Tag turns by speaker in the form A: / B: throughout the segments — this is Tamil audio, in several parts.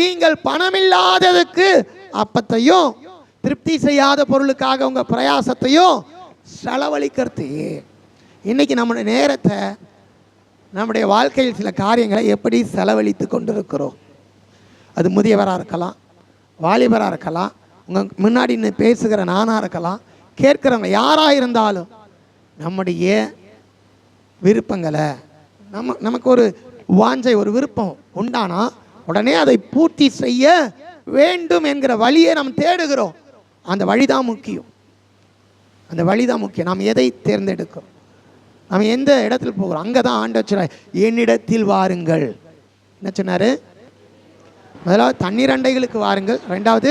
A: நீங்கள் பணமில்லாததுக்கு அப்பத்தையும் திருப்தி செய்யாத பொருளுக்காக உங்கள் பிரயாசத்தையும் செலவழிக்கிறது. இன்னைக்கு நம்முடைய நேரத்தை நம்முடைய வாழ்க்கையில் சில காரியங்களை எப்படி செலவழித்து கொண்டிருக்கிறோம். அது முதியவராக இருக்கலாம் வாலிபராக இருக்கலாம் உங்கள் முன்னாடி பேசுகிற நானாக இருக்கலாம் கேட்குறவங்க யாராக இருந்தாலும் நம்முடைய விருப்பங்களை நம்ம நமக்கு ஒரு வாஞ்சை ஒரு விருப்பம் உண்டானா உடனே அதை பூர்த்தி செய்ய வேண்டும் என்கிற வழியை நாம் தேடுகிறோம். அந்த வழி தான் முக்கியம். அந்த வழி தான் முக்கியம். நாம் எதை தேர்ந்தெடுக்கிறோம்? நாம் எந்த இடத்துல போகிறோம்? அங்கே தான் ஆண்டு வச்சுறார் என்னிடத்தில் வாருங்கள். என்ன சொன்னார்? முதலாவது தண்ணீர் அண்டைகளுக்கு வாருங்கள். ரெண்டாவது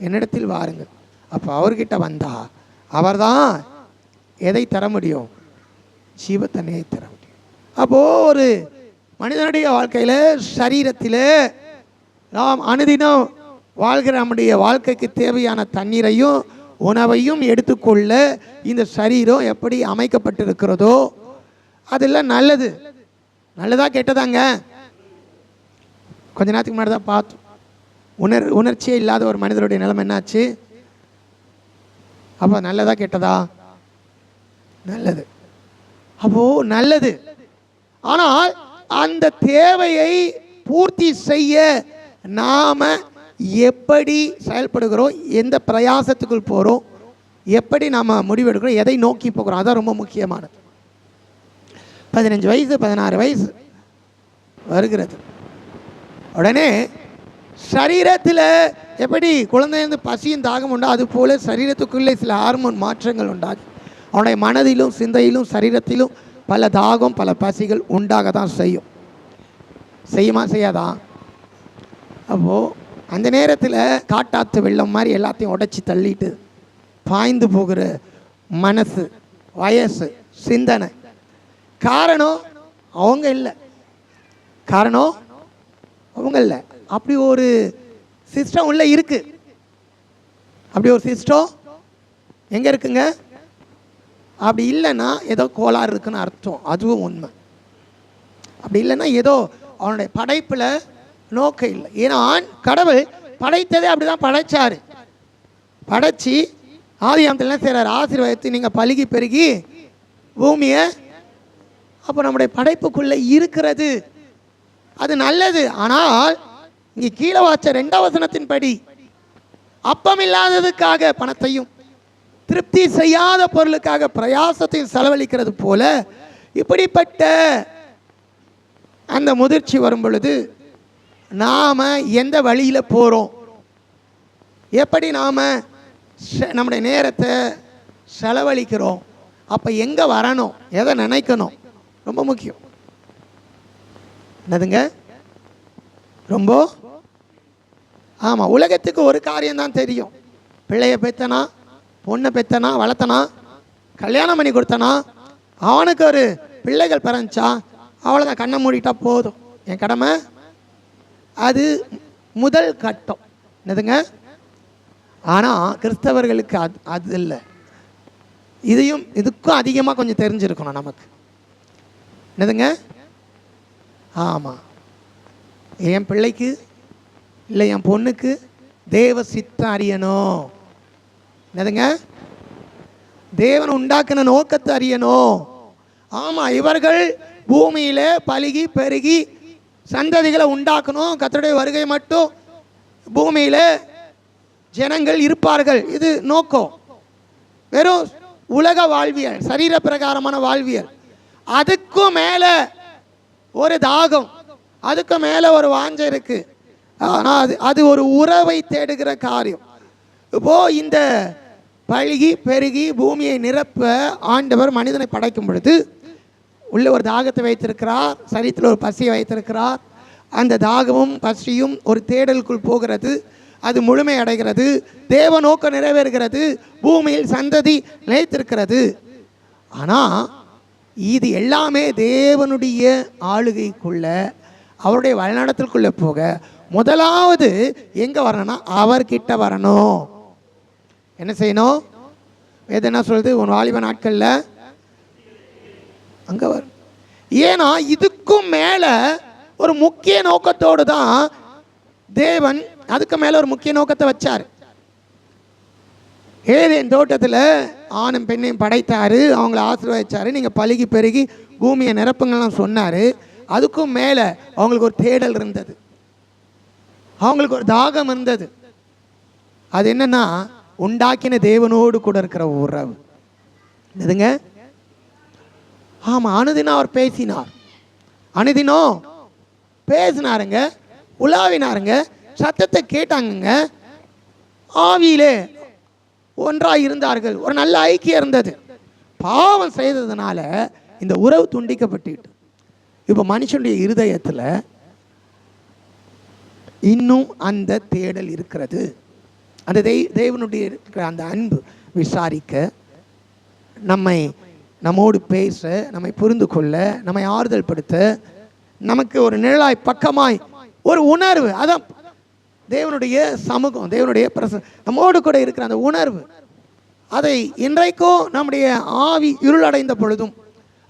A: என்னிடத்தில் வாருங்கள். அப்போ அவர்கிட்ட வந்தா அவர்தான் எதை தர முடியும்? ஜீவத்தன்மையை தர முடியும். அப்போது ஒரு மனிதனுடைய வாழ்க்கையில் சரீரத்தில் நாம் அனுதினம் வாழ்கிற நம்முடைய வாழ்க்கைக்கு தேவையான தண்ணீரையும் உணவையும் எடுத்துக்கொள்ள இந்த சரீரம் எப்படி அமைக்கப்பட்டிருக்கிறதோ அதெல்லாம் நல்லது. நல்லதா கெட்டதாங்க. கொஞ்ச நேரத்துக்கு முன்னாடி தான் பார்த்தோம். உணர் உணர்ச்சியே இல்லாத ஒரு மனிதருடைய நிலைமை என்னாச்சு? அப்போ நல்லதா கெட்டதா? நல்லது. அப்போ நல்லது. ஆனால் அந்த தேவையை பூர்த்தி செய்ய நாம் எப்படி செயல்படுகிறோம் எந்த பிரயாசத்துக்குள் போகிறோம் எப்படி நாம் முடிவெடுக்கிறோம் எதை நோக்கி போகிறோம் அதான் ரொம்ப முக்கியமானது. பதினஞ்சு வயசு பதினாறு வயசு வருகிறது. உடனே சரீரத்தில் எப்படி குழந்தைந்து பசியும் தாகம் உண்டா அது போல் சரீரத்துக்குள்ளே சில ஹார்மோன் மாற்றங்கள் உண்டாகும் அவனுடைய மனதிலும் சிந்தையிலும் சரீரத்திலும் பல தாகம் பல பசிகள் உண்டாக தான் செய்யும். செய்யுமா செய்யாதா? அப்போது அந்த நேரத்தில் காட்டாத்து வெள்ளம் மாதிரி எல்லாத்தையும் உடைச்சி தள்ளிட்டு பாய்ந்து போகிற மனசு வயசு சிந்தனை. காரணம் அவங்க இல்லை. காரணம் அவங்க இல்லை. அப்படி ஒரு சிஸ்டம் உள்ளே இருக்குது அப்படி ஒரு சிஸ்டம் எங்கே இருக்குங்க? அப்படி இல்லைன்னா ஏதோ கோளாறு இருக்குன்னு அர்த்தம். அதுவும் உண்மை. அப்படி இல்லைன்னா ஏதோ அவனுடைய படைப்பில் நோக்கம் இல்லை. ஏன்னா ஆண் கடவுள் படைத்ததே அப்படி தான் படைத்தார் படைச்சி ஆதியாமத்தில் என்ன செய்கிறார் ஆசீர்வாதத்தை நீங்கள் பழுகி பெருகி பூமியை அப்போ நம்முடைய படைப்புக்குள்ளே இருக்கிறது. அது நல்லது. ஆனால் இங்கே கீழே வாச்ச ரெண்டாவசனத்தின்படி அப்பம் இல்லாததுக்காக பணத்தையும் திருப்தி செய்யாத பொருளுக்காக பிரயாசத்தையும் செலவழிக்கிறது போல இப்படிப்பட்ட அந்த முதிர்ச்சி வரும் பொழுது நாம் எந்த வழியில் போகிறோம் எப்படி நாம் நம்முடைய நேரத்தை செலவழிக்கிறோம்? அப்போ எங்கே வரணும்? எதை நினைக்கணும்? ரொம்ப முக்கியம். என்னதுங்க? ரொம்ப? ஆமாம் உலகத்துக்கு ஒரு காரியம்தான் தெரியும். பிள்ளைய பெற்றனா பொண்ணை பெத்தனா வளர்த்தனா? கல்யாணம் பண்ணி கொடுத்தனா? அவனுக்கு ஒரு பிள்ளைகள் பிறந்துச்சா? அவ்வளோதான் கண்ணை மூடிட்டா போதும். என் கடமை? அது முதல் கட்டம். என்னதுங்க? ஆனால் கிறிஸ்தவர்களுக்கு அது அது இல்லை. இதையும் இதுக்கும் அதிகமாக கொஞ்சம் தெரிஞ்சிருக்கணும் நமக்கு. என்னதுங்க? ஆமாம் என் பிள்ளைக்கு இல்லை என் பொண்ணுக்கு தேவ சித்தம் அறியணும். என்னதுங்க? தேவன் உண்டாக்கின நோக்கத்தை அறியணும். ஆமாம் இவர்கள் பூமியில் பழுகி பெருகி சந்ததிகளை உண்டாக்கணும். கத்தருடைய வருகை மட்டும் பூமியில் ஜனங்கள் இருப்பார்கள். இது நோக்கம். வெறும் உலக வாழ்வியல் சரீர பிரகாரமான வாழ்வியல். அதுக்கும் மேலே ஒரு தாகம். அதுக்கு மேலே ஒரு வாஞ்சை இருக்குது ஆனால் அது அது ஒரு உறவை தேடுகிற காரியம். இப்போது இந்த பழுகி பெருகி பூமியை நிரப்ப ஆண்டவர் மனிதனை படைக்கும் பொழுது உள்ள ஒரு தாகத்தை வைத்திருக்கிறார் சரீரத்தில் ஒரு பசியை வைத்திருக்கிறார். அந்த தாகமும் பசியும் ஒரு தேடலுக்குள் போகிறது. அது முழுமை அடைகிறது. தேவ நோக்கம் நிறைவேறுகிறது. பூமியில் சந்ததி நிலைத்திருக்கிறது. ஆனால் இது எல்லாமே தேவனுடைய ஆளுகைக்குள்ள அவருடைய வழிநடத்திற்குள்ளே போக முதலாவது எங்கே வரணும்னா அவர்கிட்ட வரணும். என்ன செய்யணும்? வேதம் என்ன சொல்கிறது உன் வாலிப நாட்களில் அங்கே வரும் ஏன்னா இதுக்கும் மேலே ஒரு முக்கிய நோக்கத்தோடு தான் தேவன் அதுக்கு மேலே ஒரு முக்கிய நோக்கத்தை வச்சார். ஏதேன் தோட்டத்தில் ஆணும் பெண்ணையும் படைத்தார் அவங்கள ஆசீர்வதிச்சார் நீங்கள் பழுகி பெருகி பூமியை நிரப்புங்கலாம் சொன்னார். அதுக்கும் மேலே அவங்களுக்கு ஒரு தேடல் இருந்தது. அவங்களுக்கு ஒரு தாகம் இருந்தது. அது என்னென்னா உண்டாக்கின தேவனோடு கூட இருக்கிற உறவு. எதுங்க ஆமாம் அனுதினம் அவர் பேசினார். அனுதினம் பேசினாருங்க உலாவினாருங்க சத்தத்தை கேட்டாங்கங்க. ஆவியிலே ஒன்றாக இருந்தார்கள். ஒரு நல்ல ஐக்கியம் இருந்தது. பாவம் செய்ததுனால இந்த உறவு துண்டிக்கப்பட்டுட்டு இப்போ மனுஷனுடைய இருதயத்தில் இன்னும் அந்த தேடல் இருக்கிறது. அந்த தெய் தேவனுடைய இருக்கிற அந்த அன்பு விசாரிக்க நம்மை நம்மோடு பேச நம்மை புரிந்து கொள்ள நம்மை ஆறுதல் படுத்த நமக்கு ஒரு நிழலாய் பக்கமாய் ஒரு உணர்வு. அதான் தேவனுடைய சமூகம் தேவனுடைய பிரச நம்மோடு கூட இருக்கிற அந்த உணர்வு. அதை இன்றைக்கும் நம்முடைய ஆவி இருளடைந்த பொழுதும்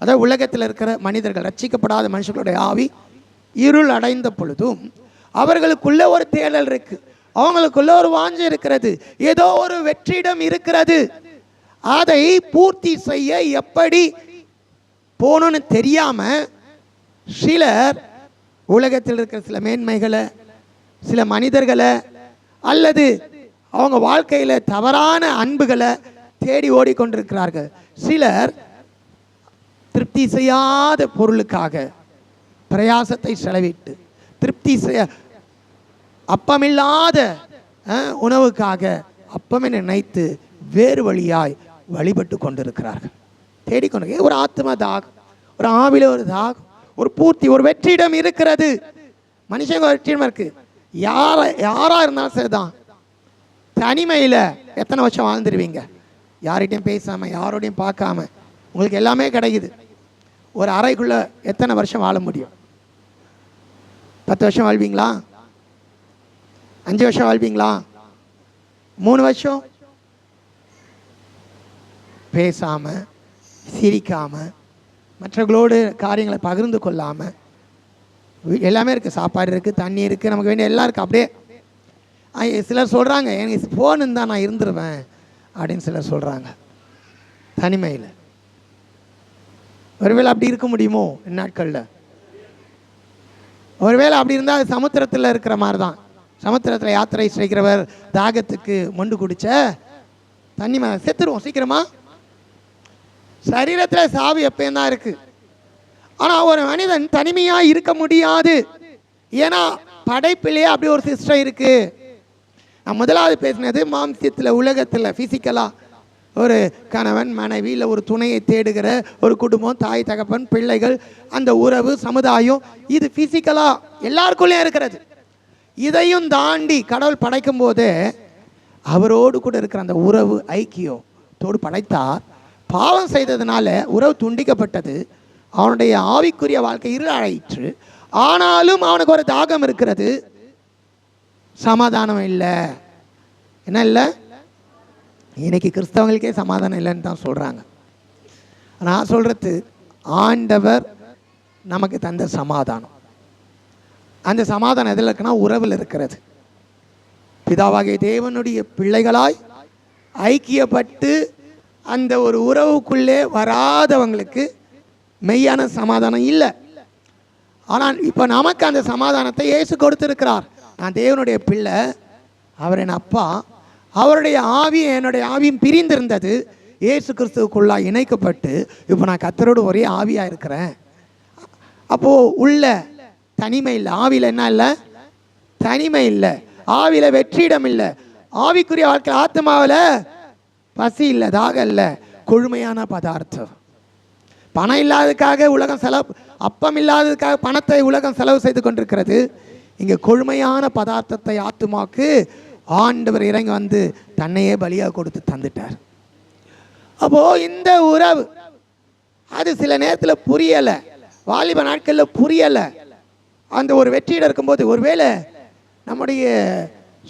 A: அதாவது உலகத்தில் இருக்கிற மனிதர்கள் ரட்சிக்கப்படாத மனுஷர்களுடைய ஆவி இருள் அடைந்த பொழுதும் அவர்களுக்குள்ள ஒரு தேடல் இருக்குது அவங்களுக்குள்ள ஒரு வாஞ்சை இருக்கிறது. ஏதோ ஒரு வெற்றிடம் இருக்கிறது. அதை பூர்த்தி செய்ய எப்படி போகணும்னு தெரியாமல் சிலர் உலகத்தில் இருக்கிற சில மேன்மைகளை சில மனிதர்களை அல்லது அவங்க வாழ்க்கையில் தவறான அன்புகளை தேடி ஓடிக்கொண்டிருக்கிறார்கள். சிலர் திருப்தி செய்யாத பொருளுக்காக பிரயாசத்தை செலவிட்டு திருப்தி செய்ய அப்பமில்லாத உணவுக்காக அப்பமே நினைத்து வேறு வழியாய் வழிபட்டு கொண்டிருக்கிறார்கள். தேடிக்கொண்டு ஒரு ஆத்ம தாகம் ஒரு ஆவில ஒரு தாகம் ஒரு பூர்த்தி ஒரு வெற்றிடம் இருக்கிறது. மனுஷங்க வெற்றிடம் இருக்கு. யார யாராக இருந்தாலும் சரிதான். தனிமையில் எத்தனை வருஷம் வாழ்ந்துருவீங்க? யார்கிட்டையும் பேசாமல் யாரோடையும் பார்க்காம உங்களுக்கு எல்லாமே கிடைக்குது. ஒரு அறைக்குள்ளே எத்தனை வருஷம் வாழ முடியும்? பத்து வருஷம் வாழ்வீங்களா? அஞ்சு வருஷம் வாழ்வீங்களா? மூணு வருஷம்? பேசாமல் சிரிக்காமல் மற்றவர்களோடு காரியங்களை பகிர்ந்து கொள்ளாமல் எல்லாமே இருக்குது சாப்பாடு இருக்குது தண்ணி இருக்குது நமக்கு வேண்டிய எல்லாம் இருக்குது அப்படியே ஆ, சிலர் சொல்கிறாங்க எனக்கு ஃபோன் இருந்தால் நான் இருந்துருவேன் அப்படின்னு சிலர் சொல்கிறாங்க தனிமையில். ஒருவேளை அப்படி இருக்க முடியுமோ இந்நாட்களில்? ஒருவேளை அப்படி இருந்தால் அது சமுத்திரத்தில் இருக்கிற மாதிரி தான் சமுத்திரத்தில் யாத்திரை செய்கிறவர் தாகத்துக்கு மண்டு குடிச்ச தண்ணி மே செத்துருவோம் சீக்கிரமா. சரீரத்தில் சாவு எப்பயும் தான் இருக்குது ஆனால் ஒரு மனிதன் தனிமையாக இருக்க முடியாது. ஏன்னா படைப்பிலேயே அப்படி ஒரு சிஸ்டம் இருக்குது நான் முதலாவது பேசினது மாம்சியத்தில் உலகத்தில் ஃபிசிக்கலாக ஒரு கணவன் மனைவி இல்லை ஒரு துணையை தேடுகிற ஒரு குடும்பம் தாய் தகப்பன் பிள்ளைகள் அந்த உறவு சமுதாயம் இது ஃபிசிக்கலாக எல்லாருக்குள்ளேயும் இருக்கிறது. இதையும் தாண்டி கடவுள் படைக்கும் போது அவரோடு கூட இருக்கிற அந்த உறவு ஐக்கியத்தோடு படைத்தார் பாவம் செய்ததுனால உறவு துண்டிக்கப்பட்டது. அவனுடைய ஆவிக்குரிய வாழ்க்கை இருளாயிற்று. ஆனாலும் அவனுக்கு ஒரு தாகம் இருக்கிறது. சமாதானம் இல்லை. என்ன இல்லை? இன்னைக்கு கிறிஸ்தவங்களுக்கே சமாதானம் இல்லைன்னு தான் சொல்கிறாங்க நான் சொல்கிறது ஆண்டவர் நமக்கு தந்த சமாதானம். அந்த சமாதானம் எதில் இருக்குன்னா உறவில் இருக்கிறது. பிதாவாகிய தேவனுடைய பிள்ளைகளாய் ஐக்கியப்பட்டு அந்த ஒரு உறவுக்குள்ளே வராதவங்களுக்கு மெய்யான சமாதானம் இல்லை. ஆனால் இப்போ நமக்கு அந்த சமாதானத்தை இயேசு கொடுத்துருக்கிறார். நான் தேவனுடைய பிள்ளை அவர் என் அப்பா. அவருடைய ஆவி என்னுடைய ஆவியும் பிரிந்திருந்தது. இயேசு கிறிஸ்துவுக்குள்ளாக இணைக்கப்பட்டு இப்போ நான் கத்தரோடு ஒரே ஆவியாக இருக்கிறேன். அப்போது உள்ள தனிமை இல்லை ஆவியில் என்ன இல்லை? தனிமை இல்லை ஆவியில் வெற்றிடம் இல்லை. ஆவிக்குரிய வாழ்க்கை ஆத்மாவில் பசி இல்லை தாகம் இல்லை. கொழுமையான பதார்த்தம். பணம் இல்லாததுக்காக உலகம் செலவு அப்பம் இல்லாததுக்காக பணத்தை உலகம் செலவு செய்து கொண்டிருக்கிறது. இங்கே கொழுமையான பதார்த்தத்தை ஆத்துமாக்கு ஆண்டவர் இறங்கி வந்து தன்னையே பலியாக கொடுத்து தந்துட்டார். அப்போது இந்த உறவு அது சில நேரத்தில் புரியலை. வாலிப நாட்களில் புரியலை. அந்த ஒரு வெற்றியில் இருக்கும்போது ஒருவேளை நம்முடைய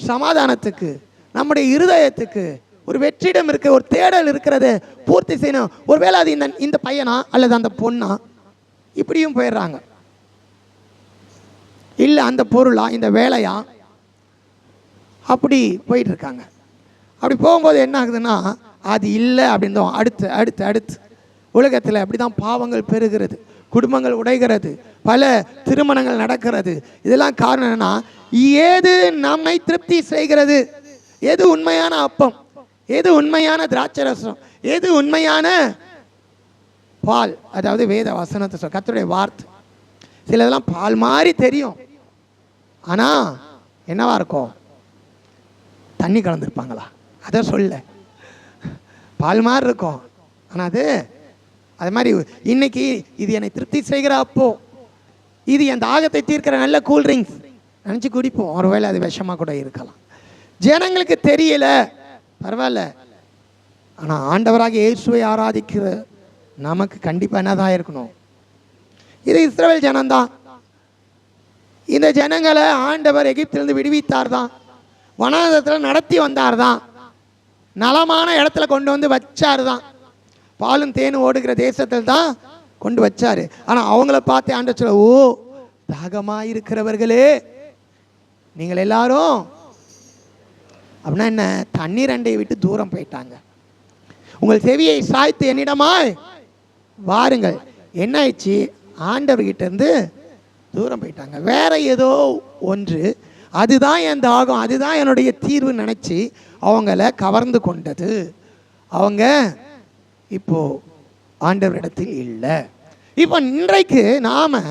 A: சமாதானத்துக்கு நம்முடைய இருதயத்துக்கு ஒரு வெற்றிடம் இருக்க ஒரு தேடல் இருக்கிறத பூர்த்தி செய்யணும். ஒருவேளை அது இந்த இந்த பையனா அல்லது அந்த பொண்ணா? இப்படியும் போயிடுறாங்க. இல்லை அந்த பொருளா இந்த வேலையா? அப்படி போயிட்டு இருக்காங்க. அப்படி போகும்போது என்ன ஆகுதுன்னா அது இல்லை அப்படின்னு அடுத்து அடுத்து அடுத்து. உலகத்தில் அப்படி தான் பாவங்கள் பெருகிறது குடும்பங்கள் உடைகிறது பல திருமணங்கள் நடக்கிறது. இதெல்லாம் காரணம் என்னன்னா ஏது நம்மை திருப்தி செய்கிறது? எது உண்மையான அப்பம்? எது உண்மையான திராட்சரசம்? எது உண்மையான பால்? அதாவது வேத வசனத்தை சொல் கத்துடைய வார்த்தை. சிலதெல்லாம் பால் மாதிரி தெரியும். ஆனால் என்னவா இருக்கும்? தண்ணி கலந்துருப்பாங்களா? அதை சொல்ல. பால் மாதிரி இருக்கும். ஆனால் அது அது மாதிரி இன்னைக்கு இது என்னை திருப்தி செய்கிற அப்போ. இது என் தாகத்தை தீர்க்கிற நல்ல கூல் ட்ரிங்க்ஸ் நினச்சி குடிப்போம். ஒருவேளை அது விஷமாக கூட இருக்கலாம். ஜனங்களுக்கு தெரியல. பரவாயில்ல. ஆனால் ஆண்டவராக இயேசுவை ஆராதிக்கிற நமக்கு கண்டிப்பாக என்னதான் இருக்கணும்? இது இஸ்ரேல் ஜனம்தான். இந்த ஜனங்களை ஆண்டவர் எகிப்திலிருந்து விடுவித்தார் தான் வனாந்தத்தில் நடத்தி வந்தார் தான் நலமான இடத்துல கொண்டு வந்து வச்சார் தான் பாலும் தேனும் ஓடுகிற தேசத்தில் தான் கொண்டு வச்சாரு. ஆனால் அவங்கள பார்த்து ஆண்ட சொல்ல ஓ தாகமாக இருக்கிறவர்களே நீங்கள் எல்லாரும் அப்படின்னா என்ன? தண்ணீர் அண்டையை விட்டு தூரம் போயிட்டாங்க. உங்கள் செவியை சாய்த்து என்னிடமாய் வாருங்கள். என்ன ஆயிடுச்சு? ஆண்டவர்கிட்ட இருந்து தூரம் போயிட்டாங்க. வேற ஏதோ ஒன்று. அதுதான் என் தாகம். அதுதான் என்னுடைய தீர்வு நினச்சி அவங்கள கவர்ந்து கொண்டது. அவங்க இப்போ ஆண்டவரிடத்தில் இல்லை. இப்போ இன்றைக்கு நாம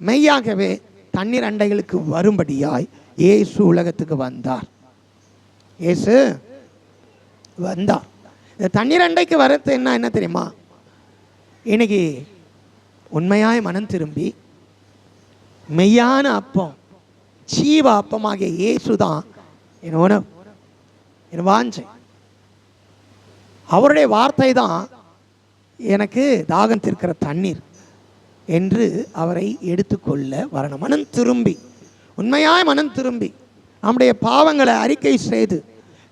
A: மெய்யாகவே தண்ணீர் அண்டைகளுக்கு வரும்படியாய் இயேசு உலகத்துக்கு வந்தார். இயேசு வந்தார். இந்த தண்ணீர் அண்டைக்கு வரது என்ன என்ன தெரியுமா? இன்னைக்கு உண்மையாய் மனம் திரும்பி மெய்யான அப்பம் ஜீவ அப்பமாகிய இயேசு தான் என் உணவு என் வாஞ்சை. அவருடைய வார்த்தை தான் எனக்கு தாகம் தீர்க்கிற தண்ணீர் என்று அவரை எடுத்துக்கொள்ள வரணும். மனம் திரும்பி உண்மையாய் மனம் திரும்பி நம்முடைய பாவங்களை அறிக்கை செய்து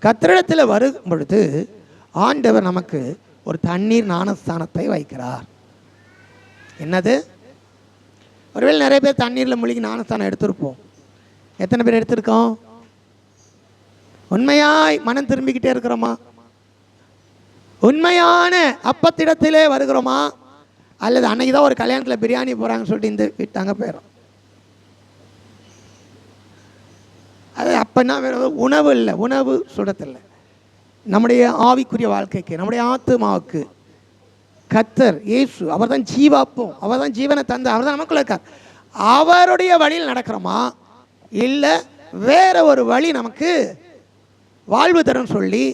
A: கத்திரிடத்தில் வரும் பொழுது ஆண்டவர் நமக்கு ஒரு தண்ணீர் ஞானஸ்தானத்தை வைக்கிறார். என்னது? ஒருவேளை நிறைய பேர் தண்ணீரில் மூழ்கி ஞானஸ்தானம் எடுத்திருப்போம். எத்தனை பேர் எடுத்திருக்கோம்? உண்மையாய் மனம் திரும்பிக்கிட்டே இருக்கிறோமா? உண்மையான அப்பத்திடத்திலே வருகிறோமா? அல்லது அன்னைக்கு தான் ஒரு கல்யாணத்தில் பிரியாணி போகிறாங்கன்னு சொல்லிட்டு இந்த விட்டாங்க போயிடும் அது அப்போன்னா வேற உணவு இல்லை உணவு சுடத்தில்லை. நம்முடைய ஆவிக்குரிய வாழ்க்கைக்கு நம்முடைய ஆத்மாவுக்கு கத்தர் இயேசு அவர் தான் ஜீவாப்போம் அவர் தான் ஜீவனை தந்த அவர் தான் நமக்குள்ள இருக்கார். அவருடைய வழியில் நடக்கிறோமா? இல்லை வேற ஒரு வழி நமக்கு வாழ்வு தரும் சொல்லி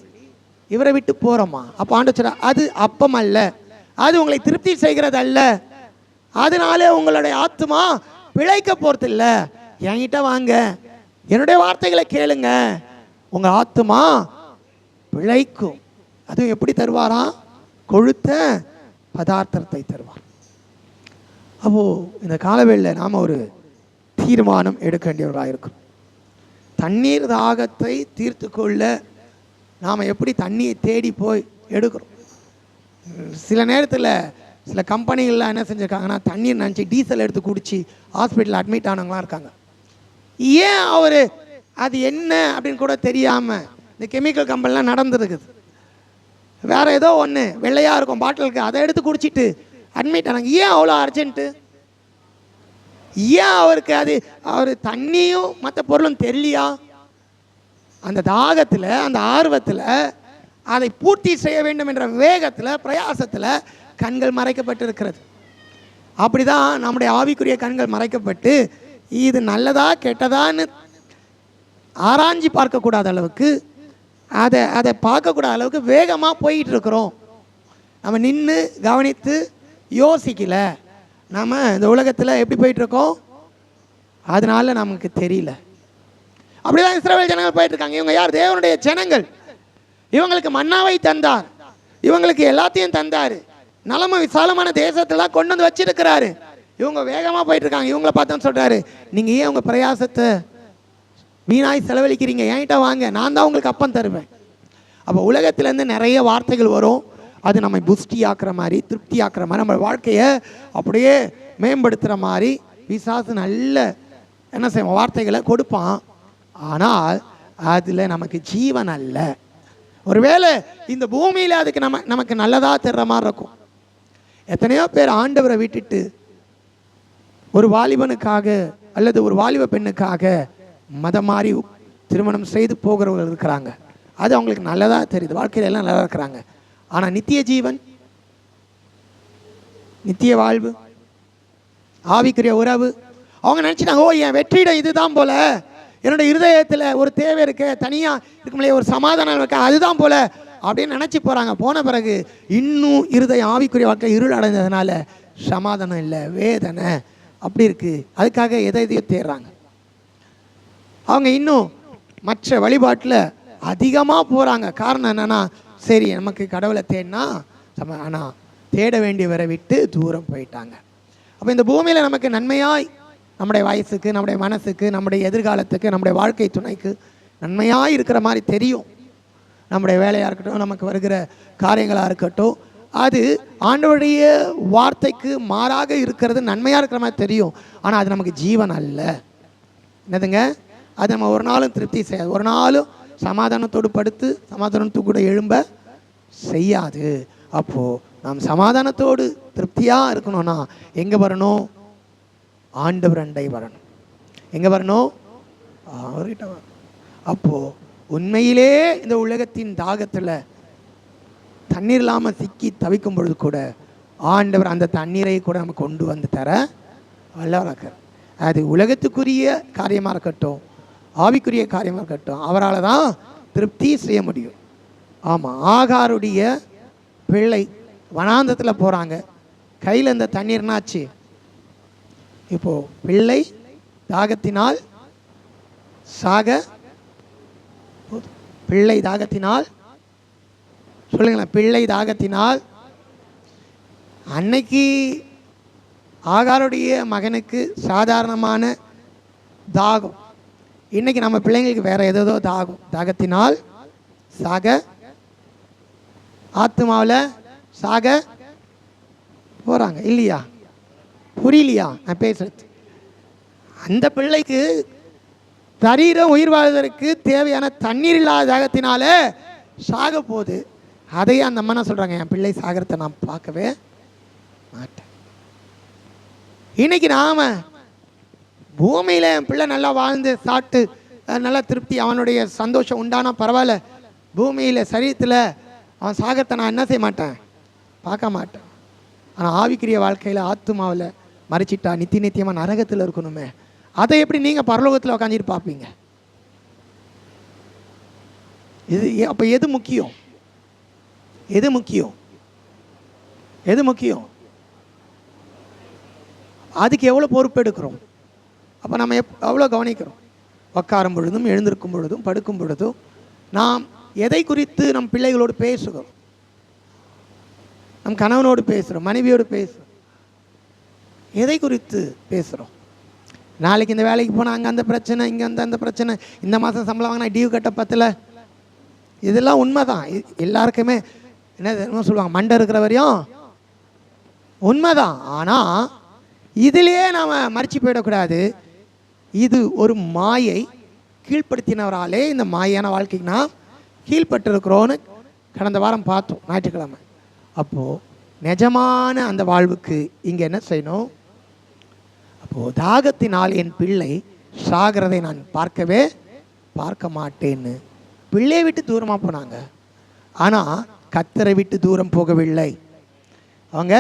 A: இவரை விட்டு போகிறோமா அப்போ ஆண்டு அது அப்பம் அல்ல அது உங்களை திருப்தி செய்கிறது அல்ல அதனாலே உங்களுடைய ஆத்மா பிழைக்க போகிறது இல்லை என்கிட்ட வாங்க. என்னுடைய வார்த்தைகளை கேளுங்க. உங்கள் ஆத்மா பிழைக்கும். அதுவும் எப்படி தருவாராம் கொழுத்த பதார்த்தத்தை தருவார். அப்போ இந்த காலவேளில் நாம் ஒரு தீர்மானம் எடுக்க வேண்டியவர்களாக இருக்கிறோம் தண்ணீர் தாகத்தை தீர்த்து கொள்ள நாம் எப்படி தண்ணியை தேடி போய் எடுக்கிறோம்? சில நேரத்தில் சில கம்பெனிகள்லாம் என்ன செஞ்சுருக்காங்கன்னா தண்ணீர் நினச்சி டீசல் எடுத்து குடித்து ஹாஸ்பிட்டலில் அட்மிட் ஆனவங்களாம் இருக்காங்க. ஏன் அவர் அது என்ன அப்படின்னு கூட தெரியாமல் இந்த கெமிக்கல் கம்பெனிலாம் நடந்துருக்குது. வேறு ஏதோ ஒன்று வெள்ளையாக இருக்கும் பாட்டிலுக்கு அதை எடுத்து குடிச்சிட்டு அட்மிட் ஆனாங்க. ஏன் அவ்வளோ அர்ஜென்ட்டு ஏன் அவருக்கு அது அவர் தண்ணியும் மற்ற பொருளும் தெரியலையா? அந்த தாகத்தில் அந்த ஆர்வத்தில் அதை பூர்த்தி செய்ய வேண்டும் என்ற வேகத்தில் பிரயாசத்தில் கண்கள் மறைக்கப்பட்டிருக்கிறது. அப்படிதான் நம்முடைய ஆவிக்குரிய கண்கள் மறைக்கப்பட்டு இது நல்லதா கெட்டதான்னு ஆராய்ஞ்சு பார்க்கக்கூடாத அளவுக்கு அதை அதை பார்க்கக்கூடாத அளவுக்கு வேகமாக போயிட்டு இருக்கிறோம் நம்ம நின்று கவனித்து யோசிக்கல. நம்ம இந்த உலகத்தில் எப்படி போயிட்டுருக்கோம்? அதனால நமக்கு தெரியல. அப்படிதான் இஸ்ரேல் ஜனங்கள் போயிட்டு இருக்காங்க இவங்க யார்? தேவனுடைய ஜனங்கள். இவங்களுக்கு மன்னாவை தந்தார். இவங்களுக்கு எல்லாத்தையும் தந்தார். நலம விசாலமான தேசத்தெல்லாம் கொண்டு வந்து வச்சிருக்கிறாரு. இவங்க வேகமாக போயிட்டு இருக்காங்க இவங்கள பார்த்தோன்னு சொல்றாரு நீங்கள் ஏன் உங்கள் பிரயாசத்தை வீணாய் செலவழிக்கிறீங்க? என்கிட்ட வாங்க. நான் தான் உங்களுக்கு அப்பம் தருவேன். அப்போ உலகத்துலேருந்து நிறைய வார்த்தைகள் வரும். அது நம்மை புஷ்டி ஆக்குற மாதிரி திருப்தி ஆக்குற மாதிரி நம்ம வாழ்க்கையை அப்படியே மேம்படுத்துகிற மாதிரி விசாசு நல்ல என்ன செய்வோம் வார்த்தைகளை கொடுப்பான். ஆனால் அதில் நமக்கு ஜீவன் அல்ல. ஒருவேளை இந்த பூமியில் அதுக்கு நம்ம நமக்கு நல்லதாக தெரிற மாதிரி இருக்கும். எத்தனையோ பேர் ஆண்டவரை விட்டுட்டு ஒரு வாலிபனுக்காக அல்லது ஒரு வாலிப பெண்ணுக்காக மதம் மாறி திருமணம் செய்து போகிறவர்கள் இருக்கிறாங்க. அது அவங்களுக்கு நல்லதாக தெரியுது. வாழ்க்கையில எல்லாம் நல்லா இருக்கிறாங்க. ஆனால் நித்திய ஜீவன் நித்திய வாழ்வு ஆவிக்குரிய உறவு அவங்க நினச்சிட்டாங்க ஓ என் வெற்றிடம் இதுதான் போல. என்னோட இருதயத்தில் ஒரு தேவை இருக்கு தனியாக இருக்கும்போதே ஒரு சமாதானம் இருக்கு அதுதான் போல அப்படின்னு நினச்சி போகிறாங்க போன பிறகு இன்னும் இருதய ஆவிக்குரிய வாழ்க்கை இருள் அடைந்ததுனால சமாதானம் இல்லை வேதனை. அப்படி இருக்குது அதுக்காக எதை எதையோ தேடுறாங்க. அவங்க இன்னும் மற்ற வழிபாட்டில் அதிகமாக போகிறாங்க காரணம் என்னென்னா சரி நமக்கு கடவுளை தேடினா சம ஆனால் தேட வேண்டியவரை விட்டு தூரம் போயிட்டாங்க. அப்போ இந்த பூமியில் நமக்கு நன்மையாய் நம்முடைய வயசுக்கு நம்முடைய மனசுக்கு நம்முடைய எதிர்காலத்துக்கு நம்முடைய வாழ்க்கை துணைக்கு நன்மையாக இருக்கிற மாதிரி தெரியும். நம்முடைய வேலையாக இருக்கட்டும் நமக்கு வருகிற காரியங்களாக இருக்கட்டும் அது ஆண்டவருடைய வார்த்தைக்கு மாறாக இருக்கிறது நன்மையாக இருக்கிற மாதிரி தெரியும். ஆனால் அது நமக்கு ஜீவன் அல்ல. என்னதுங்க? அது நம்ம ஒரு நாளும் திருப்தி செய்யாது. ஒரு நாளும் சமாதானத்தோடு படுத்து சமாதானத்து கூட எழும்ப செய்யாது. அப்போது நாம் சமாதானத்தோடு திருப்தியாக இருக்கணும்னா எங்கே வரணும்? ஆண்டவர் அண்டை வரணும். எங்கே வரணும்? அவர்கிட்ட வரணும் அப்போது உண்மையிலே இந்த உலகத்தின் தாகத்தில் தண்ணீர் இல்லாமல் சிக்கி தவிக்கும் பொழுது கூட ஆண்டவர் அந்த தண்ணீரை கூட நமக்கு கொண்டு வந்து தர வல்லவராக்கார். அது உலகத்துக்குரிய காரியமாக இருக்கட்டும் ஆவிக்குரிய காரியமாக இருக்கட்டும் அவரால் தான் திருப்தி செய்ய முடியும். ஆமாம் ஆகாருடைய பிள்ளை வனாந்தத்தில் போகிறாங்க கையில் இந்த தண்ணீர்னாச்சு இப்போ பிள்ளை தாகத்தினால் சாக பிள்ளை தாகத்தினால் சொல்லுங்களேன் பிள்ளை தாகத்தினால் அன்னைக்கு ஆகாருடைய மகனுக்கு சாதாரணமான தாகம். இன்னைக்கு நம்ம பிள்ளைங்களுக்கு வேற ஏதோ தாகம். தாகத்தினால் சாக ஆத்மாவில் சாக போகிறாங்க இல்லையா? புரியலையா? நான் பேசுறது. அந்த பிள்ளைக்கு சரீரம் உயிர் வாழ்வதற்கு தேவையான தண்ணீர் இல்லாத தாகத்தினால சாக போகுது. அதையே அந்த அம்மா என்ன சொல்கிறாங்க என் பிள்ளை சாகிறத நான் பார்க்கவே மாட்டேன். இன்னைக்கு நாம் பூமியில் என் பிள்ளை நல்லா வாழ்ந்து சாப்பிட்டு நல்லா திருப்தி அவனுடைய சந்தோஷம் உண்டானா பரவாயில்ல. பூமியில் சரீரத்தில் அவன் சாகத்தை நான் என்ன செய்ய மாட்டேன்? பார்க்க மாட்டேன். ஆனால் ஆவிக்குரிய வாழ்க்கையில் ஆத்துமாவில் மறைச்சிட்டா நித்திய நித்தியமாக நரகத்தில் இருக்கணுமே. அதை எப்படி நீங்கள் பரலோகத்தில் உட்காந்துட்டு பார்ப்பீங்க? இது அப்போ எது முக்கியம்? எது முக்கியம்? எது முக்கியம்? அதுக்கு எவ்வளோ பொறுப்பெடுக்கிறோம் அப்போ நம்ம எப் எவ்வளோ கவனிக்கிறோம். உட்காரும் பொழுதும் எழுந்திருக்கும் பொழுதும் படுக்கும் பொழுதும் நாம் எதை குறித்து நம் பிள்ளைகளோடு பேசுகிறோம்? நம் கணவனோடு பேசுகிறோம் மனைவியோடு பேசுகிறோம். எதை குறித்து பேசுகிறோம் நாளைக்கு இந்த வேலைக்கு போனால் அங்கே அந்த பிரச்சனை இங்கே அந்த அந்த பிரச்சனை இந்த மாதம் சம்பளம் வாங்கினா டியூ கட்ட பத்தில்? இதெல்லாம் உண்மை தான் எல்லாருக்குமே என்ன தெரியுமா சொல்லுவாங்க? மண்டை இருக்கிற வரையும் உண்மைதான். ஆனால் இதிலேயே நாம் மறிச்சு போயிடக்கூடாது. இது ஒரு மாயை கீழ்ப்படுத்தினவராலே இந்த மாயான வாழ்க்கைக்கு நாம் கீழ்பட்டிருக்கிறோன்னு கடந்த வாரம் பார்த்தோம் ஞாயிற்றுக்கிழமை. அப்போது நிஜமான அந்த வாழ்வுக்கு இங்கே என்ன செய்யணும்? அப்போது தாகத்தினால் என் பிள்ளை சாகிறதை நான் பார்க்கவே பார்க்க மாட்டேன்னு. பிள்ளையை விட்டு தூரமாக போனாங்க. ஆனால் கத்தரை விட்டு தூரம் போகவில்லை. அவங்க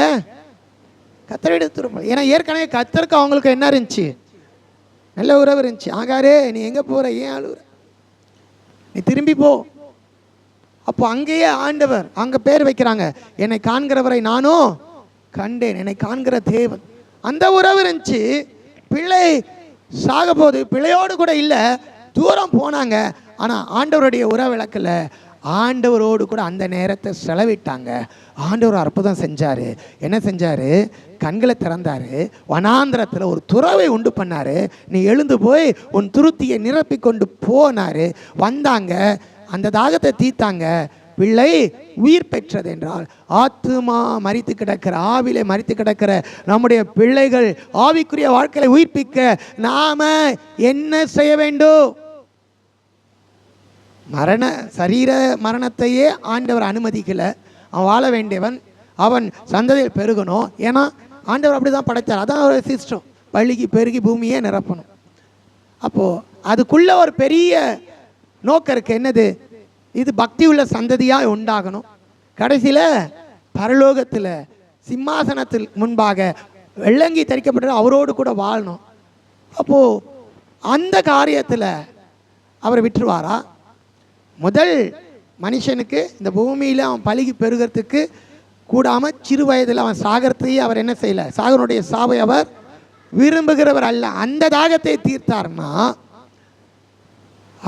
A: கத்தரை விட்டு தூரம் ஏன்னா ஏற்கனவே கத்தருக்கு அவங்களுக்கு என்ன இருந்துச்சு? நல்ல உறவு இருந்துச்சு. ஆகாரே நீ எங்கே போகிற ஏன் அழுகுற நீ திரும்பி போ. அப்போ அங்கேயே ஆண்டவர் அங்கே பேர் வைக்கிறாங்க. என்னை காண்கிறவரை நானும் கண்டேன். என்னை காண்கிற தேவன். அந்த உறவு இருந்துச்சு. பிள்ளை சாக போது பிள்ளையோடு கூட இல்லை தூரம் போனாங்க. ஆனால் ஆண்டவருடைய உறவு விளக்கல ஆண்டவரோடு கூட அந்த நேரத்தை செலவிட்டாங்க. ஆண்டவர் அற்புதம் செஞ்சார். என்ன செஞ்சார்? கண்களை திறந்தார். வனாந்திரத்தில் ஒரு துறவை உண்டு பண்ணார். நீ எழுந்து போய் உன் துருத்தியை நிரப்பி கொண்டு போனார். வந்தாங்க. அந்த தாகத்தை தீத்தாங்க பிள்ளை உயிர் பெற்றது என்றால் ஆத்துமா மறித்து கிடக்கிற ஆவிலே மறித்து கிடக்கிற நம்முடைய பிள்ளைகள் ஆவிக்குரிய வாழ்க்கையை உயிர்ப்பிக்க நாம என்ன செய்ய வேண்டும்? மரண சரீர மரணத்தையே ஆண்டவர் அனுமதிக்கல. அவன் வாழ வேண்டியவன் அவன் சந்ததியில் பெருகணும். ஏன்னா ஆண்டவர் அப்படி தான் படைத்தார். அதான் ஒரு சிஸ்டம் பள்ளிக்கு பெருகி பூமியே நிரப்பணும். அப்போது அதுக்குள்ள ஒரு பெரிய நோக்கம் இருக்குது என்னது? இது பக்தி உள்ள சந்ததியாக உண்டாகணும். கடைசியில் பரலோகத்தில் சிம்மாசனத்தில் முன்பாக வெள்ளங்கி தரிக்கப்பட்ட அவரோடு கூட வாழணும். அப்போது அந்த காரியத்தில் அவர் விட்டுருவாரா? முதல் மனுஷனுக்கு இந்த பூமியில் அவன் பழுகி பெருகிறதுக்கு கூடாமல் சிறு வயதில் அவன் சாகரத்தையே அவர் என்ன செய்யல? சாகனுடைய சாவை அவர் விரும்புகிறவர் அல்ல. அந்த தாகத்தை தீர்த்தார்னா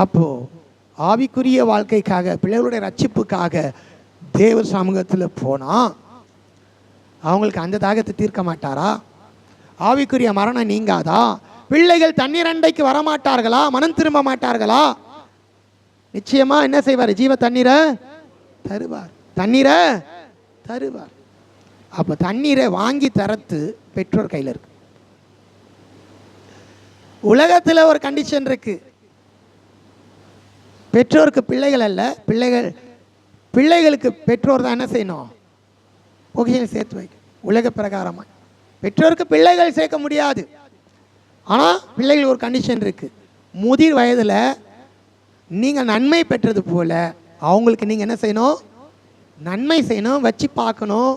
A: அப்போது ஆவிக்குரிய வாழ்க்கைக்காக பிள்ளைகளுடைய ரட்சிப்புக்காக தேவ சமூகத்தில் போனால் அவங்களுக்கு அந்த தாகத்தை தீர்க்க மாட்டாரா? ஆவிக்குரிய மரணம் நீங்காதா? பிள்ளைகள் தண்ணீர் அண்டைக்கு வரமாட்டார்களா? மனம் திரும்ப மாட்டார்களா? நிச்சயமா என்ன செய்வார்? ஜீவ தண்ணீரை தருவார். தண்ணீரை தருவார். அப்போ தண்ணீரை வாங்கி தரத்து பெற்றோர் கையில் இருக்கு. உலகத்தில் ஒரு கண்டிஷன் இருக்குது பெற்றோருக்கு பிள்ளைகள் அல்ல பிள்ளைகள் பிள்ளைகளுக்கு பெற்றோர் தான் என்ன செய்யணும்? பொக்கிஷம் சேர்த்து வைக்க உலக பிரகாரமாக பெற்றோருக்கு பிள்ளைகள் சேர்க்க முடியாது. ஆனால் பிள்ளைகள் ஒரு கண்டிஷன் இருக்குது முதிர் வயதில் நீங்கள் நன்மை பெற்றது போல் அவங்களுக்கு நீங்கள் என்ன செய்யணும்? நன்மை செய்யணும் வச்சு பார்க்கணும்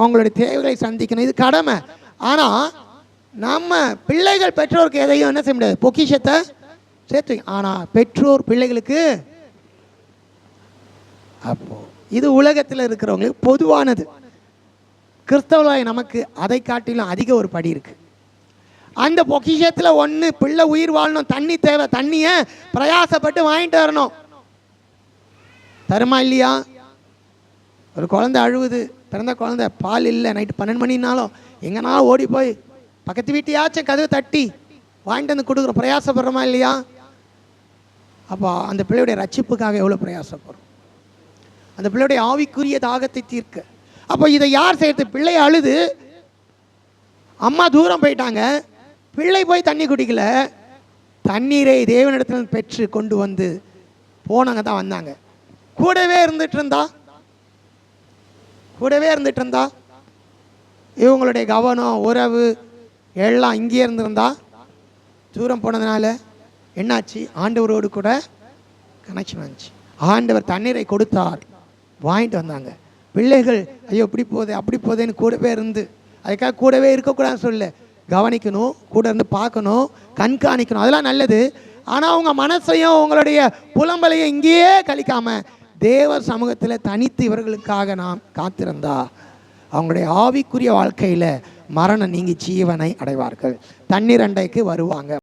A: அவங்களுடைய தேவைகளை சந்திக்கணும். இது கடமை. ஆனால் நம்ம பிள்ளைகள் பெற்றோருக்கு எதையும் என்ன செய்ய முடியாது. பொக்கிஷத்தை சேர்த்து வைக்க ஆனால் பெற்றோர் பிள்ளைகளுக்கு அப்போ இது உலகத்தில் இருக்கிறவங்களுக்கு பொதுவானது. கிறிஸ்தவராய் நமக்கு அதை காட்டிலும் அதிக ஒரு படி இருக்கு. அந்த பொக்கிஷத்தில் ஒன்று பிள்ளை உயிர் வாழணும் தண்ணி தேவை தண்ணியை பிரயாசப்பட்டு வாங்கிட்டு வரணும். தருமா இல்லையா? ஒரு குழந்தை அழுவுது பிறந்த குழந்தை பால் இல்லை நைட்டு பன்னெண்டு மணினாலும் எங்கனாலும் ஓடி போய் பக்கத்து வீட்டையாச்சும் கதவு தட்டி வாங்கிட்டு வந்து கொடுக்குறோம். பிரயாசப்படுறோமா இல்லையா? அப்போ அந்த பிள்ளையுடைய ரட்சிப்புக்காக எவ்வளோ பிரயாசப்படும் அந்த பிள்ளையுடைய ஆவிக்குரிய தாகத்தை தீர்க்க. அப்போ இதை யார் செய்யறது? பிள்ளை அழுது. அம்மா தூரம் போயிட்டாங்க. பிள்ளை போய் தண்ணி குடிக்கல. தண்ணீரை தேவனிடத்தில் பெற்று கொண்டு வந்து போனவங்க தான் வந்தாங்க. கூடவே இருந்துட்டு இருந்தா? கூடவே இருந்துட்டு இருந்தா? இவங்களுடைய கவனம் உறவு எல்லாம் இங்கேயே இருந்திருந்தா? தூரம் போனதுனால என்னாச்சு? ஆண்டவரோடு கூட கனெக்ஷன் வந்துச்சு. ஆண்டவர் தண்ணீரை கொடுத்தார். வாங்கிட்டு வந்தாங்க. பிள்ளைகள் ஐயோ இப்படி போதே அப்படி போதேன்னு கூடவே இருந்து அதுக்காக கூடவே இருக்கக்கூடாதுன்னு சொல்ல கவனிக்கணும் கூட இருந்து பார்க்கணும் கண்காணிக்கணும். அதெல்லாம் நல்லது. ஆனால் அவங்க மனசையும் உங்களுடைய புலம்பலையும் இங்கேயே கழிக்காம தேவ சமூகத்தில் தனித்து இவர்களுக்காக நாம் காத்திருந்தா அவங்களுடைய ஆவிக்குரிய வாழ்க்கையில் மரணம் நீங்கி ஜீவனை அடைவார்கள். தண்ணீர் அண்டைக்கு வருவாங்க.